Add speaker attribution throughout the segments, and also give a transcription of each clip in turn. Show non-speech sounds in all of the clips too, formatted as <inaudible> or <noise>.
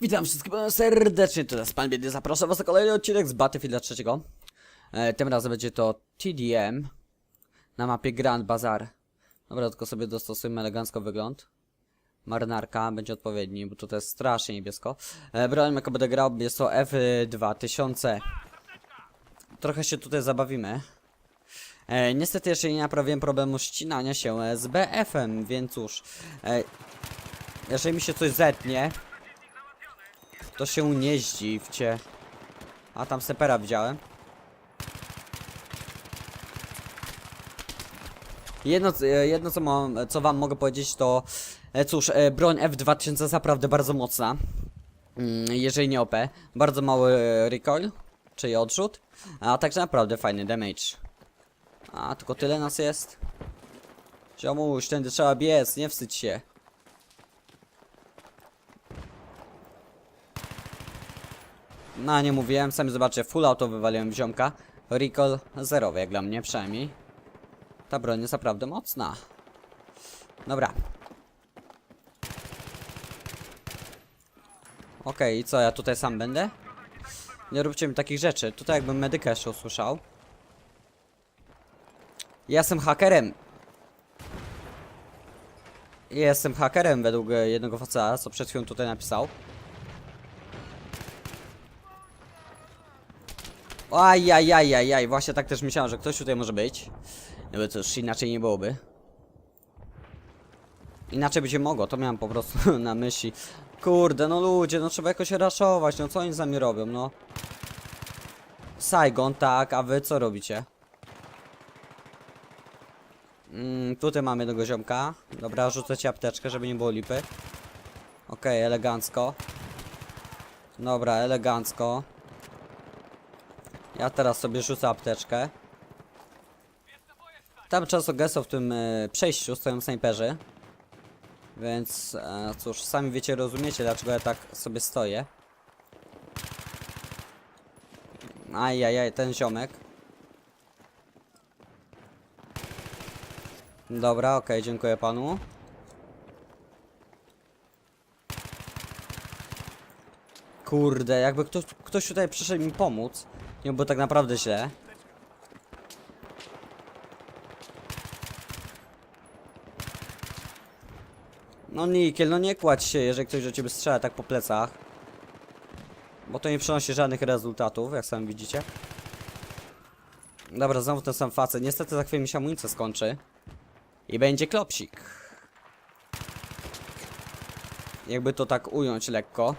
Speaker 1: Witam wszystkich serdecznie, jest Pan Biedny, zapraszam was na kolejny odcinek z Battlefielda 3. E, tym razem będzie to TDM na mapie Grand Bazar. Dobra, tylko sobie dostosujemy elegancko wygląd. Marynarka będzie odpowiedni, bo tutaj jest strasznie niebiesko. E, broń, jaka będę grał, jest to F2000. Trochę się tutaj zabawimy. E, niestety jeszcze nie naprawiłem problemu ścinania się e, z BF-em, więc cóż. E, jeżeli mi się coś zetnie, to się nie zdziwcie. A tam sepera widziałem. Jedno, e, jedno co, mam, co wam mogę powiedzieć to e, cóż, e, broń F2000 jest naprawdę bardzo mocna. Mm, Jeżeli nie OP. Bardzo mały e, recoil, czyli odrzut. A także naprawdę fajny damage. A tylko tyle nas jest. Ziomuś, tędy trzeba biec, nie wstydź się. No nie mówiłem, sami zobaczcie, full auto wywaliłem ziomka. Recall zerowy, jak dla mnie przynajmniej. Ta broń jest naprawdę mocna. Dobra. Okej, i co, ja tutaj sam będę? Nie róbcie mi takich rzeczy. Tutaj jakbym medyka jeszcze usłyszał. Ja jestem hakerem. Jestem hakerem według e, jednego faceta, co przed chwilą tutaj napisał. Ajajajajaj, właśnie tak też myślałem, że ktoś tutaj może być. No bo cóż, inaczej nie byłoby. Inaczej by się mogło, to miałem po prostu <laughs> na myśli. Kurde, no ludzie, no trzeba jakoś raszować, no co oni z nami robią, no. Saigon, tak, a wy co robicie? Mm, tutaj mamy jednego ziomka. Dobra, rzucę ci apteczkę, żeby nie było lipy. Okej, elegancko. Dobra, elegancko. Ja teraz sobie rzucę apteczkę. Tam często gęsto w tym e, przejściu stoją snajperzy. Więc e, cóż, sami wiecie, rozumiecie dlaczego ja tak sobie stoję. Ajajaj, ten ziomek. Dobra, okej, dziękuję panu. Kurde, jakby ktoś, ktoś tutaj przyszedł mi pomóc. Nie było tak naprawdę źle. No Nikiel, no nie kładź się, jeżeli ktoś do ciebie strzela tak po plecach. Bo to nie przynosi żadnych rezultatów, jak sami widzicie. Dobra, znowu ten sam facet. Niestety za chwilę mi się amunicja skończy. I będzie klopsik. Jakby to tak ująć lekko.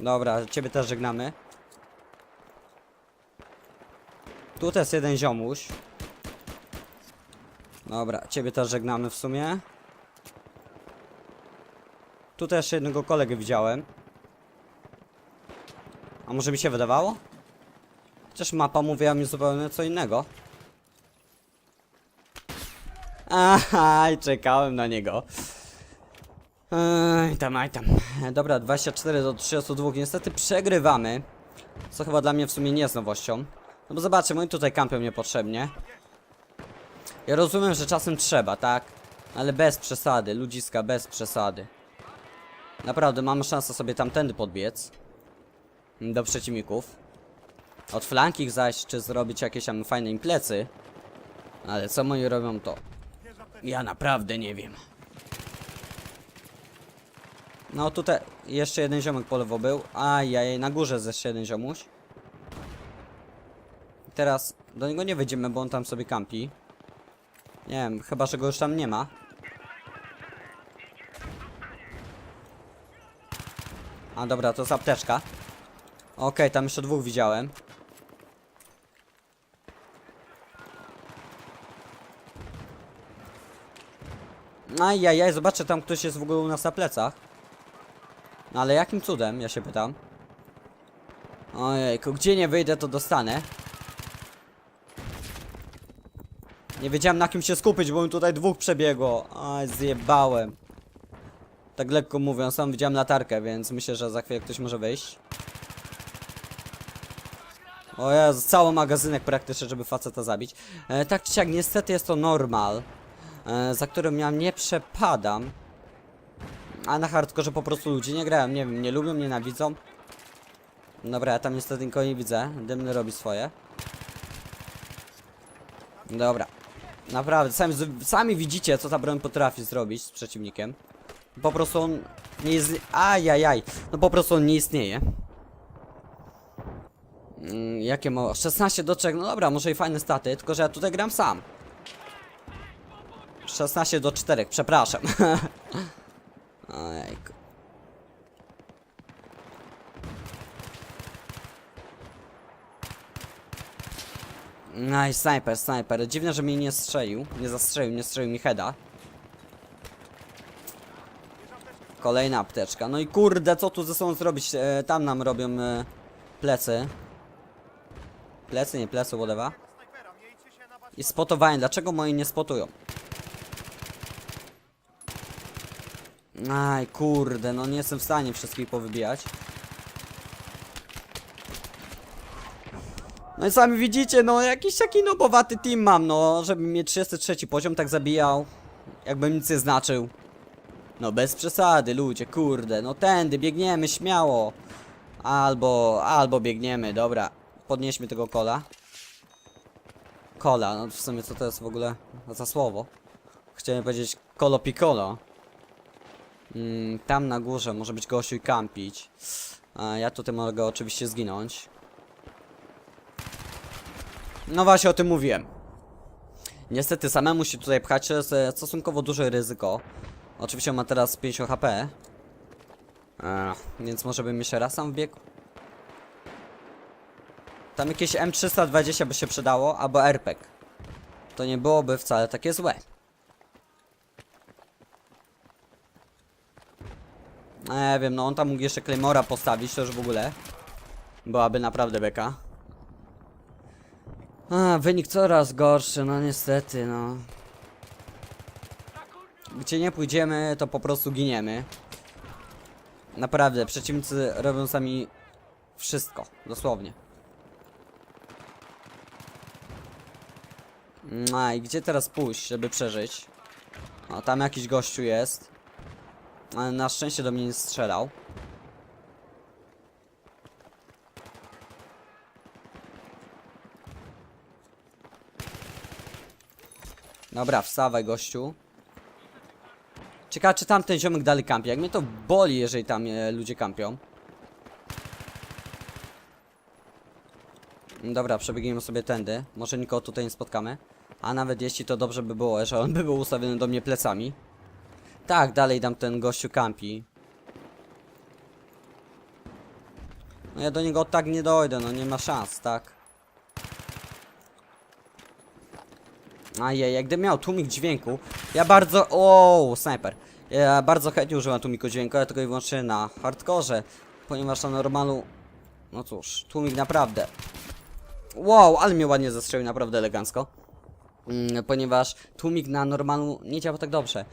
Speaker 1: Dobra, ciebie też żegnamy. Tu też jeden ziomuś. Dobra, ciebie też żegnamy w sumie. Tu też jednego kolegę widziałem. A może mi się wydawało? Chociaż mapa mówiła mi zupełnie co innego. Aha, i czekałem na niego. Ej, tam, aj tam. Dobra, 24 do 32. Niestety przegrywamy. Co chyba dla mnie w sumie nie jest nowością. No bo zobaczcie, moi tutaj kampią niepotrzebnie. Ja rozumiem, że czasem trzeba, tak? Ale bez przesady, ludziska, bez przesady. Naprawdę, mamy szansę sobie tamtędy podbiec. Do przeciwników. Od flanki zaś, czy zrobić jakieś tam fajne im plecy. Ale co moi robią to? Ja naprawdę nie wiem. No tutaj jeszcze jeden ziomek po lewo był. Ajajaj, na górze jeszcze jeden ziomuś. Teraz do niego nie wejdziemy, bo on tam sobie kampi. Nie wiem, chyba że go już tam nie ma. A dobra, to jest. Okej, tam jeszcze dwóch widziałem. Ajajaj, zobaczcie, tam ktoś jest w ogóle u nas na plecach. No ale jakim cudem, ja się pytam. Ojejku, gdzie nie wyjdę, to dostanę. Nie wiedziałem na kim się skupić, bo mi tutaj dwóch przebiegło. Aj, zjebałem. Tak lekko mówiąc, sam widziałem latarkę, więc myślę, że za chwilę ktoś może wyjść. O Jezu, cały magazynek praktycznie, żeby faceta zabić. E, tak czy siak, niestety jest to normal, e, za którym ja nie przepadam. A na hardkorze po prostu ludzie nie grają, nie wiem, nie lubią, nienawidzą. Dobra, ja tam niestety nikogo nie widzę. Dymny robi swoje. Dobra. Naprawdę, sami, sami widzicie, co ta broń potrafi zrobić z przeciwnikiem. Po prostu on nie jest... Ajajaj. No po prostu on nie istnieje. Mm, jakie ma... 16 do 3, no dobra, może i fajne staty, tylko że ja tutaj gram sam. 16 do 4, przepraszam. <laughs> Ojejku. Nice, sniper, sniper. Dziwne, że mnie nie strzelił. Nie zastrzelił, nie strzelił mi heada. Kolejna apteczka. No i kurde, co tu ze sobą zrobić? E, tam nam robią e, plecy. Plecy, nie plecy, whatever. I spotowanie. Dlaczego moi nie spotują? Aj, kurde, no nie jestem w stanie wszystkich powybijać. No i sami widzicie, no jakiś taki nobowaty team mam, no, żeby mieć 33 poziom tak zabijał. Jakbym nic nie znaczył. No bez przesady, ludzie, kurde, no tędy, biegniemy śmiało. Albo, albo biegniemy, dobra. Podnieśmy tego kola. Kola, no w sumie co to jest w ogóle za słowo? Chciałem powiedzieć kolo piccolo. Mm, tam na górze może być gościu i kampić. A ja tutaj mogę oczywiście zginąć. No właśnie o tym mówiłem. Niestety samemu się tutaj pchać to jest e, stosunkowo duże ryzyko. Oczywiście on ma teraz 50 HP. Ech, więc może bym jeszcze raz sam wbiegł. Tam jakieś M320 by się przydało, albo RPG. To nie byłoby wcale takie złe. Nie wiem, no on tam mógł jeszcze Claymora postawić, to już w ogóle. Byłaby naprawdę beka. A, wynik coraz gorszy, no niestety, no. Gdzie nie pójdziemy, to po prostu giniemy. Naprawdę, przeciwnicy robią sami wszystko, dosłownie. A i gdzie teraz pójść, żeby przeżyć? O, tam jakiś gościu jest. Ale na szczęście do mnie nie strzelał. Dobra, wstawaj gościu. Ciekawe czy tamten ziomek dalej kampi. Jak mnie to boli, jeżeli tam e, ludzie kampią. Dobra, przebiegniemy sobie tędy. Może nikogo tutaj nie spotkamy. A nawet jeśli to dobrze by było, że on by był ustawiony do mnie plecami. Tak, dalej tam ten gościu kampi. No ja do niego tak nie dojdę, no nie ma szans, tak? Ajej, jak gdybym miał tłumik dźwięku, ja bardzo... O, snajper. Ja bardzo chętnie używam tłumiku dźwięku, ale tylko i wyłącznie na hardkorze. Ponieważ na normalu... No cóż, tłumik naprawdę... Wow, ale mnie ładnie zastrzelił, naprawdę elegancko. Mm, ponieważ tłumik na normalu nie działa tak dobrze.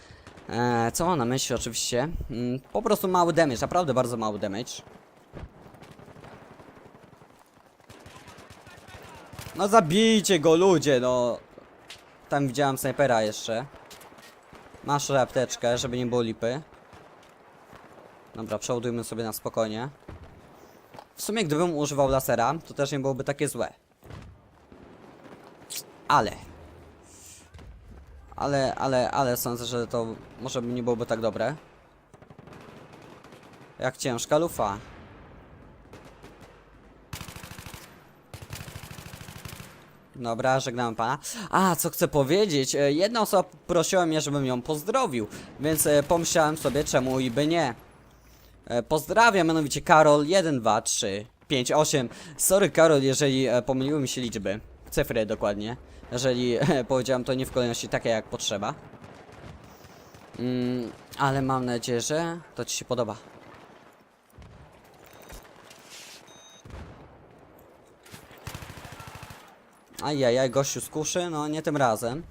Speaker 1: Eee, co mam na myśli oczywiście? Mm, po prostu mały damage, naprawdę bardzo mały damage. No zabijcie go ludzie, no. Tam widziałem snajpera jeszcze. Masz apteczkę, żeby nie było lipy. Dobra, przeładujmy sobie na spokojnie. W sumie gdybym używał lasera, to też nie byłoby takie złe. Ale. Ale, ale, ale sądzę, że to może nie byłoby tak dobre. Jak ciężka lufa. Dobra, żegnam pana. A, co chcę powiedzieć, e, jedna osoba prosiła mnie, żebym ją pozdrowił, więc e, pomyślałem sobie, czemu i by nie. E, Pozdrawiam, mianowicie Karol 1, 2, 3, 5, 8. Sorry Karol, jeżeli pomyliły mi się liczby. Cyfry dokładnie. Jeżeli <laughs> powiedziałem to nie w kolejności takiej jak potrzeba. Mm, ale mam nadzieję, że to ci się podoba. Ajajaj, gościu z kuszy? No, nie tym razem.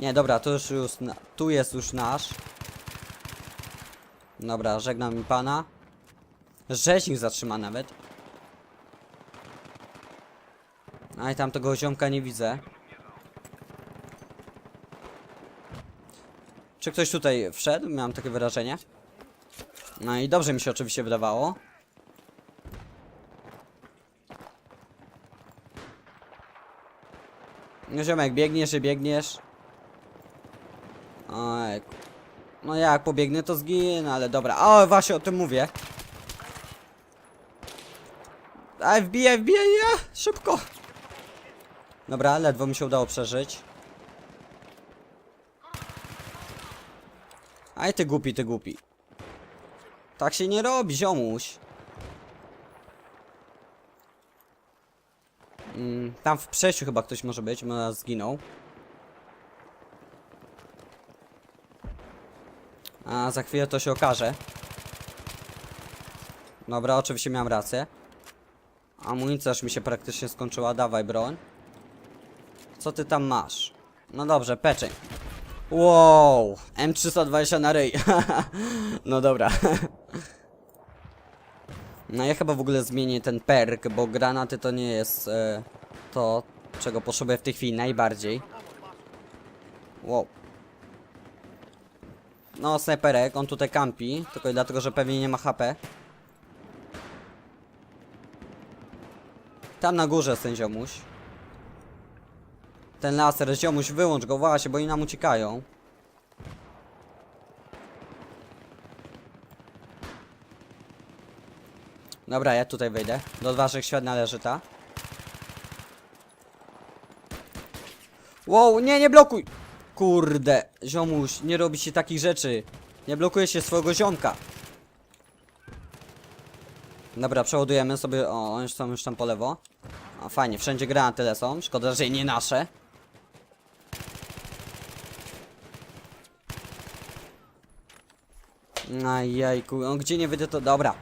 Speaker 1: Nie, dobra, to już, już tu jest już nasz. Dobra, żegnam mi pana. Rzeźnik zatrzyma nawet. A i tam tego ziomka nie widzę. Czy ktoś tutaj wszedł? Miałem takie wrażenie. No i dobrze mi się oczywiście wydawało. No ziomek, biegniesz i biegniesz. Oj. No jak pobiegnę to zginę, ale dobra. O, właśnie o tym mówię. Aj, wbijaj, wbijaj, ja! Szybko! Dobra, ledwo mi się udało przeżyć. Aj, ty głupi, ty głupi. Tak się nie robi, ziomuś. Mm, tam w przejściu chyba ktoś może być, może zginął. A za chwilę to się okaże. Dobra, oczywiście miałem rację. Amunicja już mi się praktycznie skończyła, dawaj broń. Co ty tam masz? No dobrze, peczeń. Wow, M320 na ryj. <laughs> no dobra. <laughs> no ja chyba w ogóle zmienię ten perk, bo granaty to nie jest e, to, czego potrzebuję w tej chwili najbardziej. Wow. No, snajperek, on tutaj kampi, tylko dlatego, że pewnie nie ma HP. Tam na górze jest ten ziomuś. Ten laser, ziomuś, wyłącz go właśnie, bo oni nam uciekają. Dobra, ja tutaj wejdę. Do odważnych świat należy ta. Wow, nie, nie blokuj! Kurde, ziomuś, nie robi się takich rzeczy. Nie blokuje się swojego ziomka. Dobra, przeładujemy sobie. O, oni są już tam po lewo. A fajnie, wszędzie granaty lecą. Szkoda, że nie nasze. Ajajku, on gdzie nie wyjdę to... Dobra.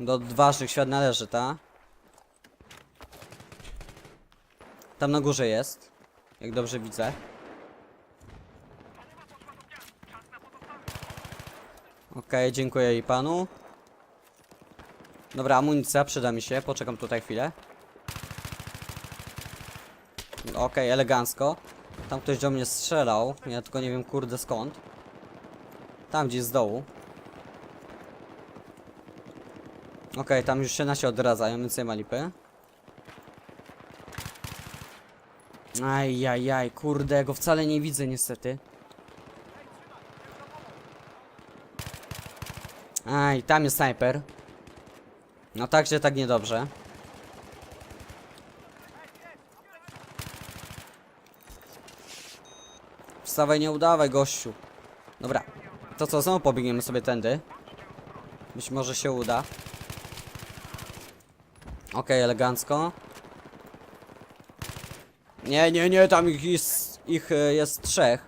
Speaker 1: Do odważnych świat należy, ta? Tam na górze jest. Jak dobrze widzę. Okej, dziękuję jej panu. Dobra, amunicja przyda mi się. Poczekam tutaj chwilę. Okej, elegancko. Tam ktoś do mnie strzelał. Ja tylko nie wiem kurde skąd. Tam gdzieś z dołu. Okej, tam już się nasi odradzają, więc nie ma lipy. Ajajaj, kurde, go wcale nie widzę niestety. Aj, tam jest snajper. No także tak niedobrze. Wstawaj, nie udawaj, gościu. Dobra. To co, znowu pobiegniemy sobie tędy. Być może się uda. Okej, elegancko. Nie, nie, nie, tam ich jest, ich e, jest trzech.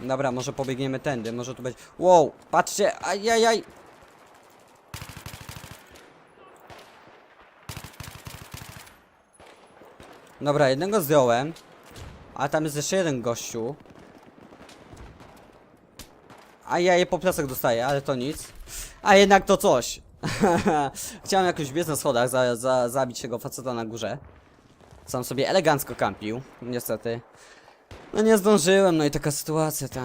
Speaker 1: Dobra, może pobiegniemy tędy, może tu będzie... Wow, patrzcie, ajajaj! Dobra, jednego zdjąłem. A tam jest jeszcze jeden gościu. A ja je po plecach dostaję, ale to nic. A jednak to coś. <laughs> Chciałem jakoś biec na schodach, za, za, zabić tego faceta na górze. Sam sobie elegancko kampił, niestety. No nie zdążyłem, no i taka sytuacja ta.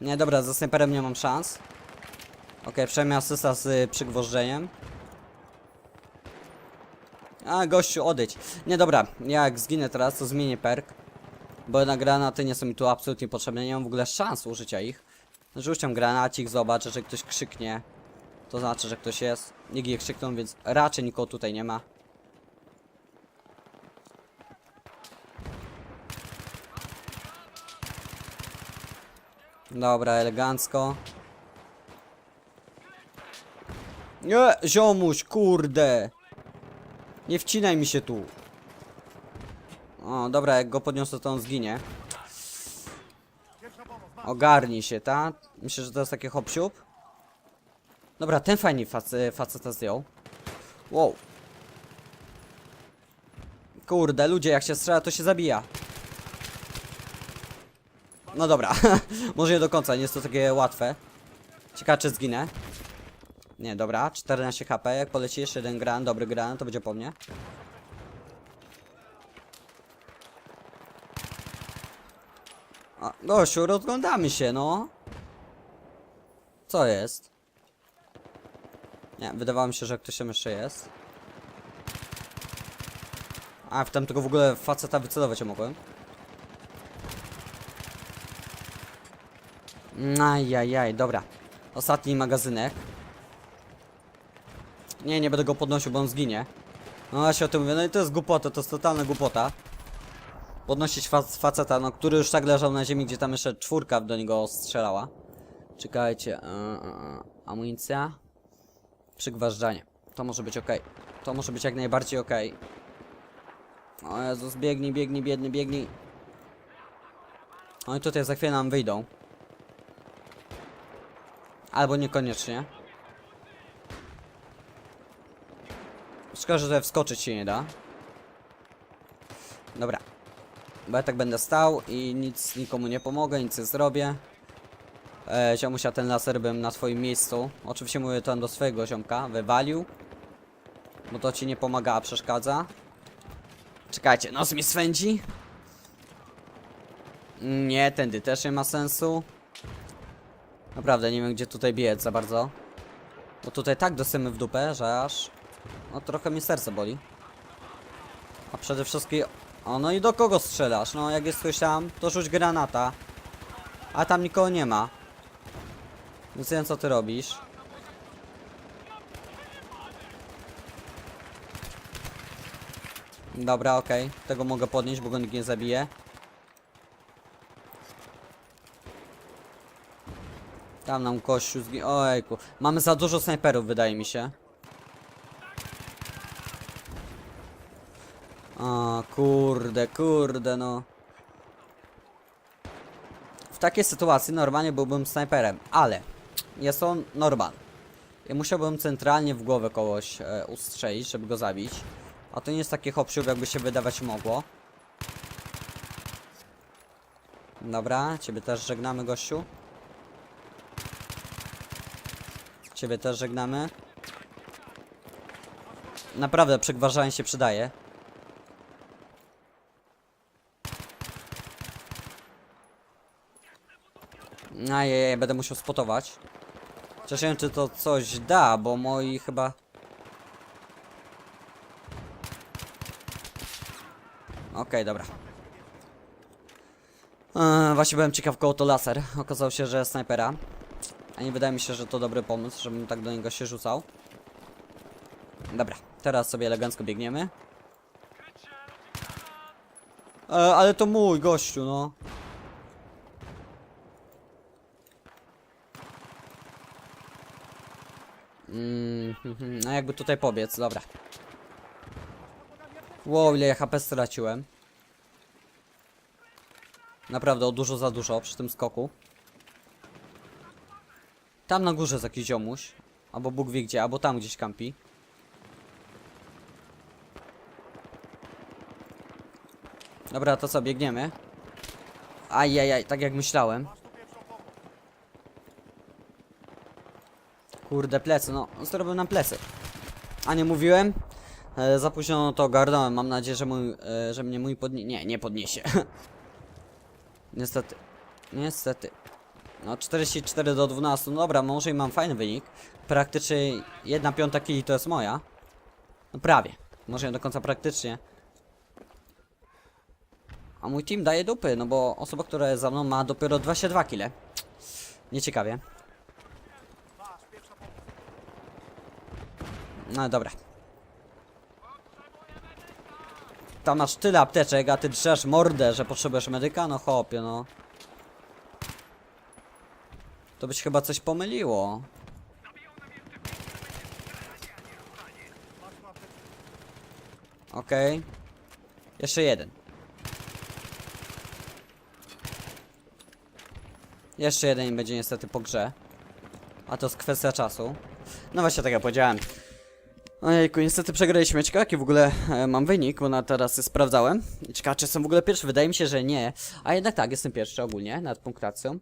Speaker 1: Nie, dobra, za snajperem nie mam szans. Okej, przynajmniej asysta z y, przygwożdżeniem. A, gościu, odejdź. Nie, dobra, jak zginę teraz, to zmienię perk. Bo na granaty nie są mi tu absolutnie potrzebne, nie mam w ogóle szans użycia ich. Rzuciam granacik, zobaczę, że ktoś krzyknie. To znaczy, że ktoś jest. Nikt nie krzyknął, więc raczej nikogo tutaj nie ma. Dobra, elegancko. Nie, ziomuś, kurde. Nie wcinaj mi się tu. O, dobra, jak go podniosę, to on zginie. Ogarnij się, ta? Myślę, że to jest takie hop -siup. Dobra, ten fajnie facy, faceta zdjął. Wow. Kurde, ludzie, jak się strzela, to się zabija. No dobra, <laughs> może nie do końca, nie jest to takie łatwe. Ciekawe, czy zginę. Nie, dobra, 14 HP, jak poleci jeszcze jeden gran, dobry gran, to będzie po mnie. A, gościu, rozglądamy się, no. Co jest? Nie, wydawało mi się, że ktoś tam jeszcze jest. A, w tamtego w ogóle faceta wycelować nie mogłem. Ajajaj, dobra. Ostatni magazynek. Nie, nie będę go podnosił, bo on zginie. No się o tym mówię, no i to jest głupota, to jest totalna głupota. Podnosić fac faceta, no który już tak leżał na ziemi, gdzie tam jeszcze czwórka do niego strzelała. Czekajcie, e, amunicja. Przygważdżanie. To może być ok. To może być jak najbardziej ok. O Jezus, biegnij, biegnij, biedny, biegnij. Oni tutaj za chwilę nam wyjdą. Albo niekoniecznie. Szkoda, że wskoczyć się nie da. Dobra. Bo ja tak będę stał i nic nikomu nie pomogę, nic nie zrobię. E, ziomusia ten laser bym na twoim miejscu. Oczywiście mówię to do swojego ziomka. Wywalił. Bo to ci nie pomaga, a przeszkadza. Czekajcie, nos mi swędzi. Nie, tędy też nie ma sensu. Naprawdę, nie wiem gdzie tutaj biec za bardzo. Bo tutaj tak dosymy w dupę, że aż... No trochę mi serce boli. A przede wszystkim... O, no i do kogo strzelasz? No, jak jest tam, to rzuć granata. A tam nikogo nie ma. Więc wiem co ty robisz. Dobra, okej. Tego mogę podnieść, bo go nikt nie zabije. Tam nam kościół zgi... Ojku. Mamy za dużo snajperów, wydaje mi się. O, kurde, kurde, no. W takiej sytuacji normalnie byłbym snajperem, ale jest on Norman. I musiałbym centralnie w głowę kogoś e, ustrzelić, żeby go zabić. A to nie jest takie hop jakby się wydawać mogło. Dobra, ciebie też żegnamy, gościu. Ciebie też żegnamy. Naprawdę, przegważanie się przydaje. Ajajaj, będę musiał spotować. Chociaż nie wiem, czy to coś da, bo moi chyba... Okej, dobra. Eee, właśnie byłem ciekaw, koło to laser. Okazało się, że snajpera. A nie wydaje mi się, że to dobry pomysł, żebym tak do niego się rzucał. Dobra, teraz sobie elegancko biegniemy. E, ale to mój gościu, no. Mm, mhm, no jakby tutaj pobiec, dobra. Wow, ile ja HP straciłem. Naprawdę, o dużo za dużo przy tym skoku. Tam na górze jest jakiś ziomuś. Albo Bóg wie gdzie, albo tam gdzieś kampi. Dobra, to co, biegniemy? Ajajaj, tak jak myślałem. Kurde, plecy, no, zrobił nam plecy. A nie mówiłem? E, za późno to ogarnąłem, mam nadzieję, że mój, e, że mnie mój podnie... Nie, nie podniesie. <laughs> Niestety. Niestety. No 44 do 12, no dobra, może i mam fajny wynik. Praktycznie 1 piąta kili to jest moja. No prawie. Może nie do końca praktycznie. A mój team daje dupy, no bo osoba, która jest za mną ma dopiero 22 kile. Nieciekawie. No dobra. Tam masz tyle apteczek, a ty drzesz mordę, że potrzebujesz medyka? No chopie, no. To byś chyba coś pomyliło. Okej. Okay. Jeszcze jeden. Jeszcze jeden będzie niestety po grze. A to jest kwestia czasu. No właśnie tak jak powiedziałem. Ojejku, niestety przegraliśmy. Ciekawe w ogóle e, mam wynik, bo na teraz sprawdzałem. Ciekawe czy jestem w ogóle pierwszy. Wydaje mi się, że nie. A jednak tak, jestem pierwszy ogólnie nad punktacją.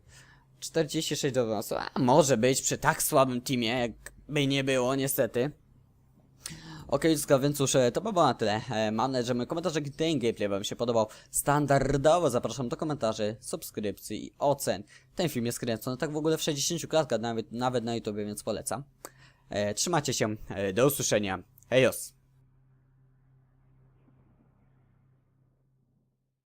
Speaker 1: 46 do 12. A może być przy tak słabym teamie, jakby nie było, niestety. Okej, okay, więc cóż, e, to by było na tyle. E, Mam nadzieję, że mój komentarz ten gameplay wam się podobał. Standardowo zapraszam do komentarzy, subskrypcji i ocen. Ten film jest kręcony tak w ogóle w 60 klatkach, nawet, nawet na YouTube, więc polecam. E, Trzymajcie się, e, do usłyszenia. Hejos!